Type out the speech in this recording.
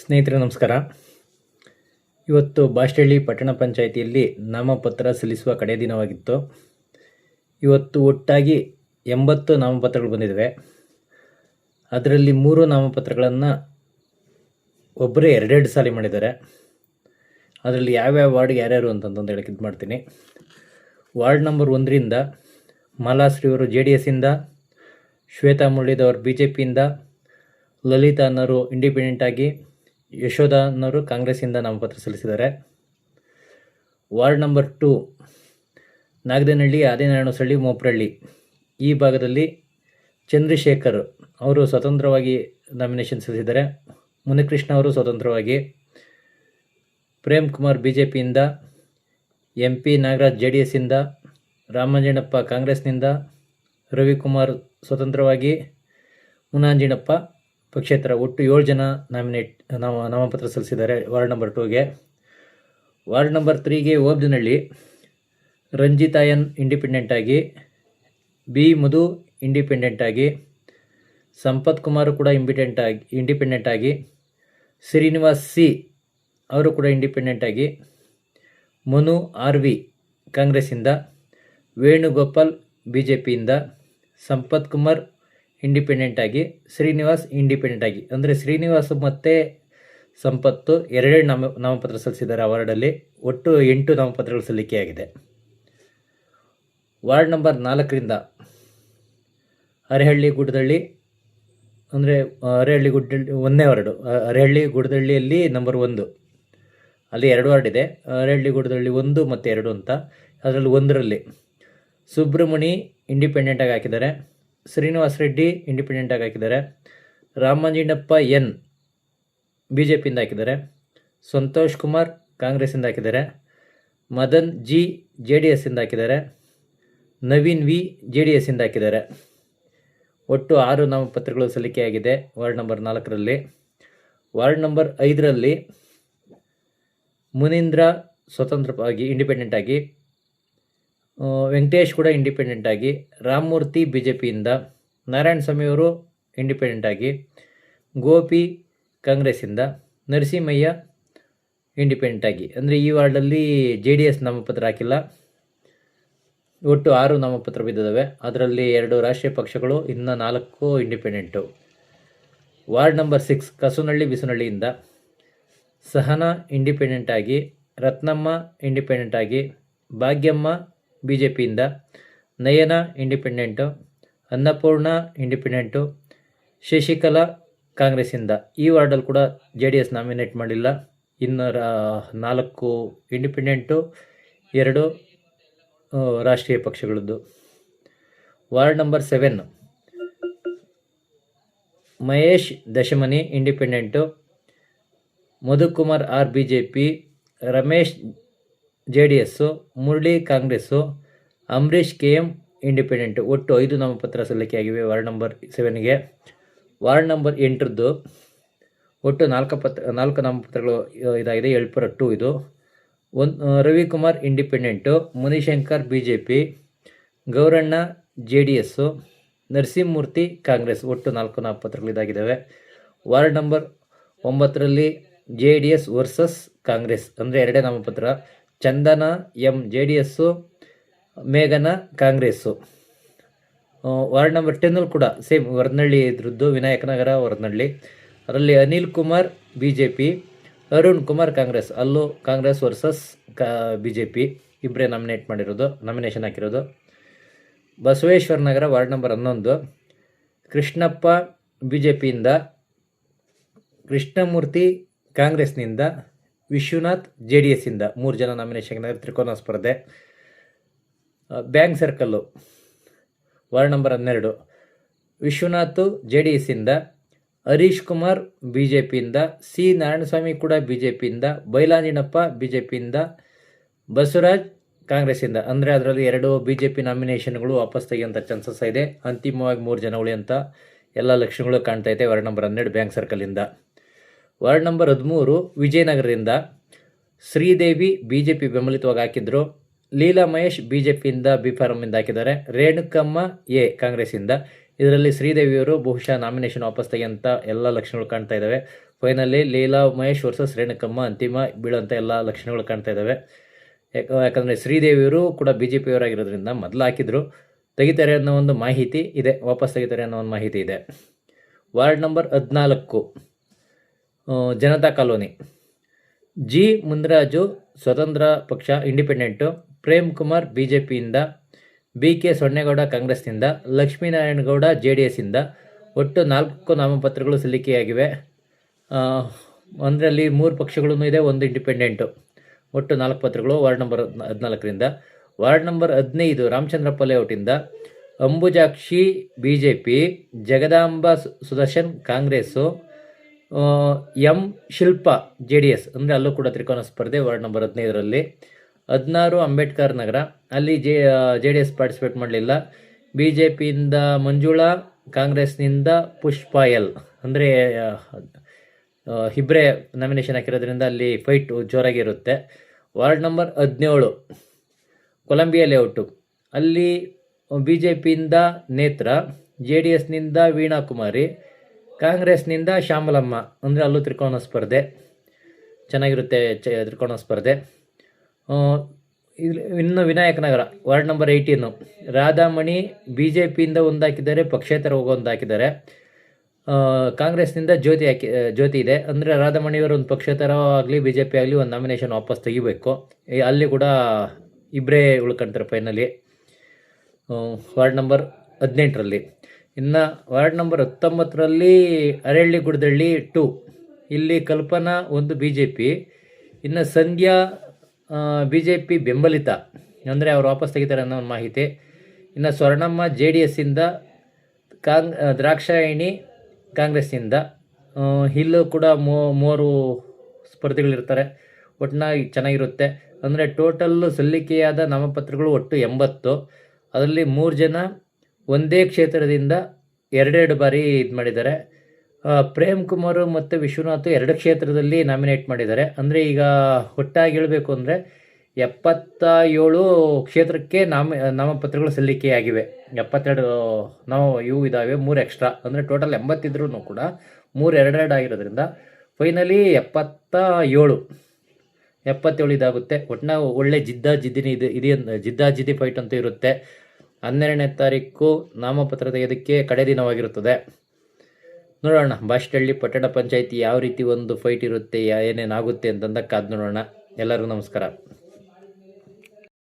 ಸ್ನೇಹಿತರೆ, ನಮಸ್ಕಾರ. ಇವತ್ತು ಬಾಸ್ಟಳ್ಳಿ ಪಟ್ಟಣ ಪಂಚಾಯಿತಿಯಲ್ಲಿ ನಾಮಪತ್ರ ಸಲ್ಲಿಸುವ ಕಡೆ ದಿನವಾಗಿತ್ತು. ಇವತ್ತು ಒಟ್ಟಾಗಿ ಎಂಬತ್ತು ನಾಮಪತ್ರಗಳು ಬಂದಿದ್ದಾವೆ. ಅದರಲ್ಲಿ ಮೂರು ನಾಮಪತ್ರಗಳನ್ನು ಒಬ್ಬರೇ ಎರಡೆರಡು ಸಾಲಿ ಮಾಡಿದ್ದಾರೆ. ಅದರಲ್ಲಿ ಯಾವ್ಯಾವ ವಾರ್ಡ್ಗೆ ಯಾರ್ಯಾರು ಅಂತಂದು ಹೇಳಕ್ಕೆ ಇದು ಮಾಡ್ತೀನಿ. ವಾರ್ಡ್ ನಂಬರ್ ಒಂದರಿಂದ ಮಾಲಾಶ್ರೀಯವರು ಜೆ ಡಿ ಎಸ್ಸಿಂದ ಶ್ವೇತಾ ಮುರಳಿದವರು ಬಿ ಜೆ ಪಿಯಿಂದ ಲಲಿತಾ ಅನ್ನೋರು ಇಂಡಿಪೆಂಡೆಂಟ್ ಆಗಿ ಯಶೋಧ ಅನ್ನೋರು ಕಾಂಗ್ರೆಸ್ಸಿಂದ ನಾಮಪತ್ರ ಸಲ್ಲಿಸಿದ್ದಾರೆ. Ward number two, Nagadenahalli Adinarayanasalli Mopralli ಈ ಭಾಗದಲ್ಲಿ ಚಂದ್ರಶೇಖರ್ ಅವರು ಸ್ವತಂತ್ರವಾಗಿ ನಾಮಿನೇಷನ್ ಸಲ್ಲಿಸಿದ್ದಾರೆ. ಮುನಿಕೃಷ್ಣ ಅವರು ಸ್ವತಂತ್ರವಾಗಿ. Prem Kumar B J ಪಿಯಿಂದ M P Nagaraj J D ಎಸ್ಸಿಂದ Ramanjanappa ಕಾಂಗ್ರೆಸ್ನಿಂದ, ರವಿಕುಮಾರ್ ಸ್ವತಂತ್ರವಾಗಿ ಮುನಾಂಜಿನಪ್ಪ ಪಕ್ಷೇತರ ಒಟ್ಟು ಏಳು ಜನ ನಾಮಿನೇಟ್, ನಾಮ, ನಾಮಪತ್ರ ಸಲ್ಲಿಸಿದ್ದಾರೆ. ವಾರ್ಡ್ ನಂಬರ್ ಟೂಗೆ ವಾರ್ಡ್ ನಂಬರ್ ತ್ರೀಗೆ ಓಬ್ಜನಹಳ್ಳಿ ರಂಜಿತಾ ಎನ್ ಇಂಡಿಪೆಂಡೆಂಟ್ ಆಗಿ. ಬಿ ಮಧು ಇಂಡಿಪೆಂಡೆಂಟ್ ಆಗಿ. ಸಂಪತ್ ಕುಮಾರ್ ಕೂಡ ಇಂಡಿಪೆಂಡೆಂಟ್ ಆಗಿ ಇಂಡಿಪೆಂಡೆಂಟ್ ಆಗಿ. ಶ್ರೀನಿವಾಸ್ ಸಿ ಅವರು ಕೂಡ ಇಂಡಿಪೆಂಡೆಂಟ್ ಆಗಿ. ಮನು ಆರ್ ವಿ ಕಾಂಗ್ರೆಸ್ಸಿಂದ. ವೇಣುಗೋಪಾಲ್ ಬಿ ಜೆ ಪಿಯಿಂದ ಸಂಪತ್ ಕುಮಾರ್ ಇಂಡಿಪೆಂಡೆಂಟ್ ಆಗಿ, ಶ್ರೀನಿವಾಸ್ ಇಂಡಿಪೆಂಡೆಂಟ್ ಆಗಿ. ಅಂದರೆ ಶ್ರೀನಿವಾಸ್ ಮತ್ತು ಸಂಪತ್ತು ಎರಡೆರಡು ನಾಮ, ನಾಮಪತ್ರ ಸಲ್ಲಿಸಿದ್ದಾರೆ ಆ ವಾರ್ಡಲ್ಲಿ ಒಟ್ಟು ಎಂಟು ನಾಮಪತ್ರಗಳು ಸಲ್ಲಿಕೆಯಾಗಿದೆ ವಾರ್ಡ್ ನಂಬರ್ ನಾಲ್ಕರಿಂದ ಅರೆಹಳ್ಳಿ ಗುಡ್ಡದಳ್ಳಿ, ಅಂದರೆ ಅರೆಹಳ್ಳಿ ಗುಡ್ಡಳ್ಳಿ ಒಂದನೇ ವಾರ್ಡು. ಅರೆಹಳ್ಳಿ ಗುಡ್ದಳ್ಳಿಯಲ್ಲಿ ನಂಬರ್ ಒಂದು. ಅಲ್ಲಿ ಎರಡು ವಾರ್ಡ್ ಇದೆ. ಅರೆಹಳ್ಳಿ ಗುಡ್ದಳ್ಳಿ ಒಂದು ಮತ್ತು ಎರಡು ಅಂತ. ಅದರಲ್ಲಿ ಒಂದರಲ್ಲಿ ಸುಬ್ರಹ್ಮಣಿ ಇಂಡಿಪೆಂಡೆಂಟಾಗಿ ಹಾಕಿದ್ದಾರೆ. ಶ್ರೀನಿವಾಸ್ ರೆಡ್ಡಿ ಇಂಡಿಪೆಂಡೆಂಟಾಗಿ ಹಾಕಿದ್ದಾರೆ. ರಾಮಂಜಿಂಡಪ್ಪ ಎನ್ ಬಿ ಜೆ ಪಿಯಿಂದ ಹಾಕಿದ್ದಾರೆ. ಸಂತೋಷ್ ಕುಮಾರ್ ಕಾಂಗ್ರೆಸ್ಸಿಂದ ಹಾಕಿದ್ದಾರೆ. ಮದನ್ ಜಿ ಜೆ ಡಿ ಎಸ್ಸಿಂದ ಹಾಕಿದ್ದಾರೆ. ನವೀನ್ ವಿ ಜೆ ಡಿ ಎಸ್ಸಿಂದ ಹಾಕಿದ್ದಾರೆ. ಒಟ್ಟು ಆರು ನಾಮಪತ್ರಗಳು ಸಲ್ಲಿಕೆಯಾಗಿದೆ ವಾರ್ಡ್ ನಂಬರ್ ನಾಲ್ಕರಲ್ಲಿ. ವಾರ್ಡ್ ನಂಬರ್ ಐದರಲ್ಲಿ ಮುನೀಂದ್ರ ಸ್ವತಂತ್ರವಾಗಿ ಇಂಡಿಪೆಂಡೆಂಟ್ ಆಗಿ ಆ, ವೆಂಕಟೇಶ್ ಕೂಡ ಇಂಡಿಪೆಂಡೆಂಟ್ ಆಗಿ, ರಾಮಮೂರ್ತಿ ಬಿ ಜೆ ಪಿಯಿಂದ ನಾರಾಯಣ ಸ್ವಾಮಿಯವರು ಇಂಡಿಪೆಂಡೆಂಟ್ ಆಗಿ, ಗೋಪಿ ಕಾಂಗ್ರೆಸ್ಸಿಂದ, ನರಸಿಂಹಯ್ಯ ಇಂಡಿಪೆಂಡೆಂಟ್ ಆಗಿ. ಅಂದರೆ ಈ ವಾರ್ಡಲ್ಲಿ ಜೆ ಡಿ ಎಸ್ ನಾಮಪತ್ರ ಹಾಕಿಲ್ಲ. ಒಟ್ಟು ಆರು ನಾಮಪತ್ರ ಬಿದ್ದಿದ್ದಾವೆ ಅದರಲ್ಲಿ ಎರಡು ರಾಷ್ಟ್ರೀಯ ಪಕ್ಷಗಳು, ಇನ್ನು ನಾಲ್ಕು independent ward number six Kasunahalli ಬಿಸುನಳ್ಳಿಯಿಂದ Sahana independent ಆಗಿ, ರತ್ನಮ್ಮ ಇಂಡಿಪೆಂಡೆಂಟ್ ಆಗಿ, ಭಾಗ್ಯಮ್ಮ ಬಿ ಜೆ ಪಿಯಿಂದ ನಯನ ಇಂಡಿಪೆಂಡೆಂಟು, ಅನ್ನಪೂರ್ಣ ಇಂಡಿಪೆಂಡೆಂಟು, ಶಶಿಕಲಾ ಕಾಂಗ್ರೆಸ್ಸಿಂದ. ಈ ವಾರ್ಡಲ್ಲಿ ಕೂಡ ಜೆ ಡಿ ಎಸ್ ನಾಮಿನೇಟ್ ಮಾಡಿಲ್ಲ. ಇನ್ನು ರಾ- ನಾಲ್ಕು ಇಂಡಿಪೆಂಡೆಂಟು, ಎರಡು ರಾಷ್ಟ್ರೀಯ ಪಕ್ಷಗಳದ್ದು. Ward number seven. Mahesh Dashamani independent, Madhukumar R B J P Ramesh J D S Murali Congress, Ambareesh K M independent. ಒಟ್ಟು ಐದು ನಾಮಪತ್ರ ಸಲ್ಲಿಕೆಯಾಗಿವೆ. ವಾರ್ಡ್ ನಂಬರ್ ಸೆವೆನ್ಗೆ ವಾರ್ಡ್ ನಂಬರ್ ಎಂಟರದ್ದು. ಒಟ್ಟು ನಾಲ್ಕು ಪತ್ರ, ನಾಲ್ಕು ನಾಮಪತ್ರಗಳು ಇದಾಗಿದೆ. ಎಳ್ಪುರ ಟು ಇದು. ಒಂದು Ravikumar independent, Munishankar B J P Gowranna J D S Narasimhamurthy Congress. ಒಟ್ಟು ನಾಲ್ಕು ನಾಮಪತ್ರಗಳು ಇದಾಗಿದ್ದಾವೆ ವಾರ್ಡ್ ನಂಬರ್ ಒಂಬತ್ತರಲ್ಲಿ J D S versus Congress. ಅಂದರೆ ಎರಡೇ ನಾಮಪತ್ರ. Chandana, M. J. D. S, ಮೇಘನ, Congress. Ward number ಟೆನ್ನಲ್ಲಿ ಕೂಡ ಸೇಮ್ ವರ್ನಳ್ಳಿ ಇದ್ರದ್ದು ವಿನಾಯಕನಗರ ವರ್ನಳ್ಳಿ ಅದರಲ್ಲಿ Anil Kumar, B J P, Arun Kumar, Congress. ಅಲ್ಲೂ ಕಾಂಗ್ರೆಸ್ ವರ್ಸಸ್, ಕಾ, ಬಿ ಜೆ ಪಿ. ಇಬ್ಬರೇ ನಾಮಿನೇಟ್ ಮಾಡಿರೋದು ನಾಮಿನೇಷನ್ ಹಾಕಿರೋದು. ಬಸವೇಶ್ವರ ನಗರ ವಾರ್ಡ್ ನಂಬರ್ ಹನ್ನೊಂದು. ಕೃಷ್ಣಪ್ಪ, ಬಿ ಜೆ ಪಿಯಿಂದ, ಕೃಷ್ಣಮೂರ್ತಿ, ಕಾಂಗ್ರೆಸ್ನಿಂದ ವಿಶ್ವನಾಥ್ ಜೆ ಡಿ ಎಸ್ಸಿಂದ ಮೂರು ಜನ ನಾಮಿನೇಷನ್ ತ್ರಿಕೋನ ಸ್ಪರ್ಧೆ. ಬ್ಯಾಂಕ್ ಸರ್ಕಲ್ಲು ವಾರ್ಡ್ ನಂಬರ್ ಹನ್ನೆರಡು. ವಿಶ್ವನಾಥ್ ಜೆ ಡಿ ಎಸ್ಸಿಂದ ಹರೀಶ್ ಕುಮಾರ್ ಬಿ ಜೆ ಪಿಯಿಂದ ಸಿ ನಾರಾಯಣಸ್ವಾಮಿ ಕೂಡ ಬಿ ಜೆ ಪಿಯಿಂದ ಬೈಲಾಂಜಿನಪ್ಪ ಬಿ ಜೆ ಪಿಯಿಂದ ಬಸವರಾಜ್ ಕಾಂಗ್ರೆಸ್ಸಿಂದ ಅಂದರೆ ಅದರಲ್ಲಿ ಎರಡು ಬಿ ಜೆ ಪಿ ನಾಮಿನೇಷನ್ಗಳು ವಾಪಸ್ ತೆಗೆಯುವಂಥ ಚಾನ್ಸಸ್ ಇದೆ. ಅಂತಿಮವಾಗಿ ಮೂರು ಜನ ಉಳಿಯಂಥ ಎಲ್ಲ ಲಕ್ಷಣಗಳು ಕಾಣ್ತಾ ಇದೆ. ವಾರ್ಡ್ ನಂಬರ್ ಹನ್ನೆರಡು ಬ್ಯಾಂಕ್ ಸರ್ಕಲಿಂದ ವಾರ್ಡ್ ನಂಬರ್ ಹದಿಮೂರು, ವಿಜಯನಗರದಿಂದ ಶ್ರೀದೇವಿ ಬಿ ಜೆ ಪಿ ಬೆಂಬಲಿತವಾಗಿ ಹಾಕಿದ್ರು. ಲೀಲಾ ಮಹೇಶ್ ಬಿ ಜೆ ಪಿಯಿಂದ ಬಿ ಫಾರಮಿಂದ ಹಾಕಿದ್ದಾರೆ. ರೇಣುಕಮ್ಮ ಎ, ಕಾಂಗ್ರೆಸ್ಸಿಂದ. ಇದರಲ್ಲಿ ಶ್ರೀದೇವಿಯವರು ಬಹುಶಃ ನಾಮಿನೇಷನ್ ವಾಪಸ್ ತೆಗೆಯಂತ ಎಲ್ಲ ಲಕ್ಷಣಗಳು ಕಾಣ್ತಾ ಇದ್ದಾವೆ. ಫೈನಲಿ ಲೀಲಾ ಮಹೇಶ್ ವರ್ಸಸ್ ರೇಣುಕಮ್ಮ ಅಂತಿಮ ಬೀಳೋಂಥ ಎಲ್ಲ ಲಕ್ಷಣಗಳು ಕಾಣ್ತಾ ಇದ್ದಾವೆ. ಯಾಕ, ಯಾಕಂದರೆ ಶ್ರೀದೇವಿಯವರು ಕೂಡ ಬಿ ಜೆ ಪಿಯವರಾಗಿರೋದ್ರಿಂದ ಮೊದಲು ಹಾಕಿದ್ರು. ತೆಗಿತಾರೆ ಅನ್ನೋ ಒಂದು ಮಾಹಿತಿ ಇದೆ. ವಾಪಸ್ ತೆಗಿತಾರೆ ಅನ್ನೋ ಒಂದು ಮಾಹಿತಿ ಇದೆ. ವಾರ್ಡ್ ನಂಬರ್ ಹದಿನಾಲ್ಕು. ಜನತಾ ಕಾಲೋನಿ. ಜಿ. ಮುಂದ್ರಾಜು ಸ್ವತಂತ್ರ ಪಕ್ಷ, independent, Prem Kumar B J ಪಿಯಿಂದ B K Sonnegowda, ಕಾಂಗ್ರೆಸ್ನಿಂದ, ಲಕ್ಷ್ಮೀನಾರಾಯಣಗೌಡ ಜೆ ಡಿ ಎಸ್ಸಿಂದ ಒಟ್ಟು ನಾಲ್ಕು ನಾಮಪತ್ರಗಳು ಸಲ್ಲಿಕೆಯಾಗಿವೆ. ಅಂದರೆ ಅಲ್ಲಿ ಮೂರು ಪಕ್ಷಗಳೂ ಇದೆ, ಒಂದು ಇಂಡಿಪೆಂಡೆಂಟು, ಒಟ್ಟು ನಾಲ್ಕು ಪತ್ರಗಳು ವಾರ್ಡ್ ನಂಬರ್ ಹದಿನಾಲ್ಕರಿಂದ. ವಾರ್ಡ್ ನಂಬರ್ ಹದಿನೈದು Ramachandrappa ಲೇಔಟಿಂದ Ambujakshi B J P Jagadamba Sudarshan, Congress M Shilpa J D S ಅಂದರೆ ಅಲ್ಲೂ ಕೂಡ ತ್ರಿಕೋನ ಸ್ಪರ್ಧೆ, ವಾರ್ಡ್ ನಂಬರ್ ಹದಿನೈದರಲ್ಲಿ. ಹದಿನಾರು ಅಂಬೇಡ್ಕರ್ ನಗರ, ಅಲ್ಲಿ J J D S participate ಮಾಡಲಿಲ್ಲ. ಬಿ ಜೆ ಪಿಯಿಂದ ಮಂಜುಳಾ, ಕಾಂಗ್ರೆಸ್ನಿಂದ ಪುಷ್ಪಾ ಎಲ್. ಅಂದರೆ ಇಬ್ಬರೇ ನಾಮಿನೇಷನ್ ಹಾಕಿರೋದ್ರಿಂದ ಅಲ್ಲಿ ಫೈಟ್ ಜೋರಾಗಿರುತ್ತೆ. ವಾರ್ಡ್ ನಂಬರ್ ಹದಿನೇಳು ಕೊಲಂಬಿಯಾ ಲೇಔಟು ಅಲ್ಲಿ ಬಿ ಜೆ ಪಿಯಿಂದ ನೇತ್ರ ಜೆ ಡಿ ಎಸ್ನಿಂದ ವೀಣಾ ಕುಮಾರಿ ಕಾಂಗ್ರೆಸ್ನಿಂದ ಶ್ಯಾಮಲಮ್ಮ ಅಂದರೆ ಅಲ್ಲೂ ತ್ರಿಕೋನ ಸ್ಪರ್ಧೆ. ಚೆನ್ನಾಗಿರುತ್ತೆ ಚ ತ್ರಿಕೋನ ಸ್ಪರ್ಧೆ. ಇಲ್ಲಿ ಇನ್ನು Vinayaka Nagara ward number eighteen. Radhamani B J ಪಿಯಿಂದ ಒಂದಾಕಿದ್ದಾರೆ ಪಕ್ಷೇತರ ಹೋಗೋ ಒಂದು ಹಾಕಿದ್ದಾರೆ ಆ, ಕಾಂಗ್ರೆಸ್ನಿಂದ ಜ್ಯೋತಿ ಹಾಕಿ ಜ್ಯೋತಿ ಇದೆ. ಅಂದರೆ ರಾಧಾಮಣಿಯವರು ಒಂದು ಪಕ್ಷೇತರ ಆಗಲಿ ಬಿ ಜೆ ಪಿ ಆಗಲಿ ಒಂದು ನಾಮಿನೇಷನ್ ವಾಪಸ್ ತೆಗಿಬೇಕು. ಅಲ್ಲಿ ಕೂಡ ಇಬ್ಬರೇ ಉಳ್ಕೊಂತಾರೆ ಫೈನಲಿ ವಾರ್ಡ್ ನಂಬರ್ ಹದಿನೆಂಟರಲ್ಲಿ. ಇನ್ನು ವಾರ್ಡ್ ನಂಬರ್ ಹತ್ತೊಂಬತ್ತರಲ್ಲಿ ಅರಳ್ಳಿ ಗುಡದಳ್ಳಿ ಟು. ಇಲ್ಲಿ ಕಲ್ಪನಾ ಒಂದು ಬಿ ಜೆ ಪಿ ಇನ್ನು ಸಂಧ್ಯಾ ಬಿ ಜೆ ಪಿ ಬೆಂಬಲಿತ. ಅಂದರೆ ಅವರು ವಾಪಸ್ ತೆಗಿತಾರೆ ಅನ್ನೋ ಒಂದು ಮಾಹಿತಿ. ಇನ್ನು ಸ್ವರ್ಣಮ್ಮ ಜೆ ಡಿ ಎಸ್ಸಿಂದ ಕಾಂಗ್ ದ್ರಾಕ್ಷಾಯಿಣಿ ಕಾಂಗ್ರೆಸ್ಸಿಂದ ಇಲ್ಲೂ ಕೂಡ ಮೂರು ಸ್ಪರ್ಧಿಗಳಿರ್ತಾರೆ. ಒಟ್ಟಿನಾಗಿ ಚೆನ್ನಾಗಿರುತ್ತೆ. ಅಂದರೆ ಟೋಟಲ್ಲು ಸಲ್ಲಿಕೆಯಾದ ನಾಮಪತ್ರಗಳು ಒಟ್ಟು ಎಂಬತ್ತು. ಅದರಲ್ಲಿ ಮೂರು ಜನ ಒಂದೇ ಕ್ಷೇತ್ರದಿಂದ ಎರಡೆರಡು ಬಾರಿ ಇದು ಮಾಡಿದ್ದಾರೆ. ಪ್ರೇಮ್ ಕುಮಾರ್ ಮತ್ತು ವಿಶ್ವನಾಥ್ ಎರಡು ಕ್ಷೇತ್ರದಲ್ಲಿ ನಾಮಿನೇಟ್ ಮಾಡಿದ್ದಾರೆ. ಅಂದರೆ ಈಗ ಒಟ್ಟಾಗಿ ಹೇಳಬೇಕು ಅಂದರೆ ಎಪ್ಪತ್ತ ಏಳು ಕ್ಷೇತ್ರಕ್ಕೆ ನಾಮ, ನಾಮಪತ್ರಗಳು ಸಲ್ಲಿಕೆಯಾಗಿವೆ. ಎಪ್ಪತ್ತೆರಡು ನಾವು ಇವು ಇದ್ದಾವೆ ಮೂರು ಎಕ್ಸ್ಟ್ರಾ ಅಂದರೆ ಟೋಟಲ್ ಎಂಬತ್ತಿದ್ರೂ ಕೂಡ ಮೂರು ಎರಡೆರಡು ಆಗಿರೋದ್ರಿಂದ ಫೈನಲಿ ಎಪ್ಪತ್ತ ಏಳು ಎಪ್ಪತ್ತೇಳು ಇದಾಗುತ್ತೆ. ಒಟ್ಟಿನ ಒಳ್ಳೆ ಜಿದ್ದಾ ಜಿದ್ದಿನ ಇದು, ಇದೆ ಜಿದ್ದಾ ಜಿದ್ದಿ ಫೈಟ್ ಅಂತ ಇರುತ್ತೆ. ಹನ್ನೆರಡನೇ ತಾರೀಕು ನಾಮಪತ್ರ ತೆಗೆಯೋದಕ್ಕೆ ಕಡೆ ದಿನವಾಗಿರುತ್ತದೆ. ನೋಡೋಣ ಬಾಷ್ಟಳ್ಳಿ ಪಟ್ಟಣ ಪಂಚಾಯಿತಿ ಯಾವ ರೀತಿ ಒಂದು ಫೈಟ್ ಇರುತ್ತೆ, ಏನೇನಾಗುತ್ತೆ ಅಂತಂದ ಕಾದು ನೋಡೋಣ. ಎಲ್ಲರಿಗೂ ನಮಸ್ಕಾರ.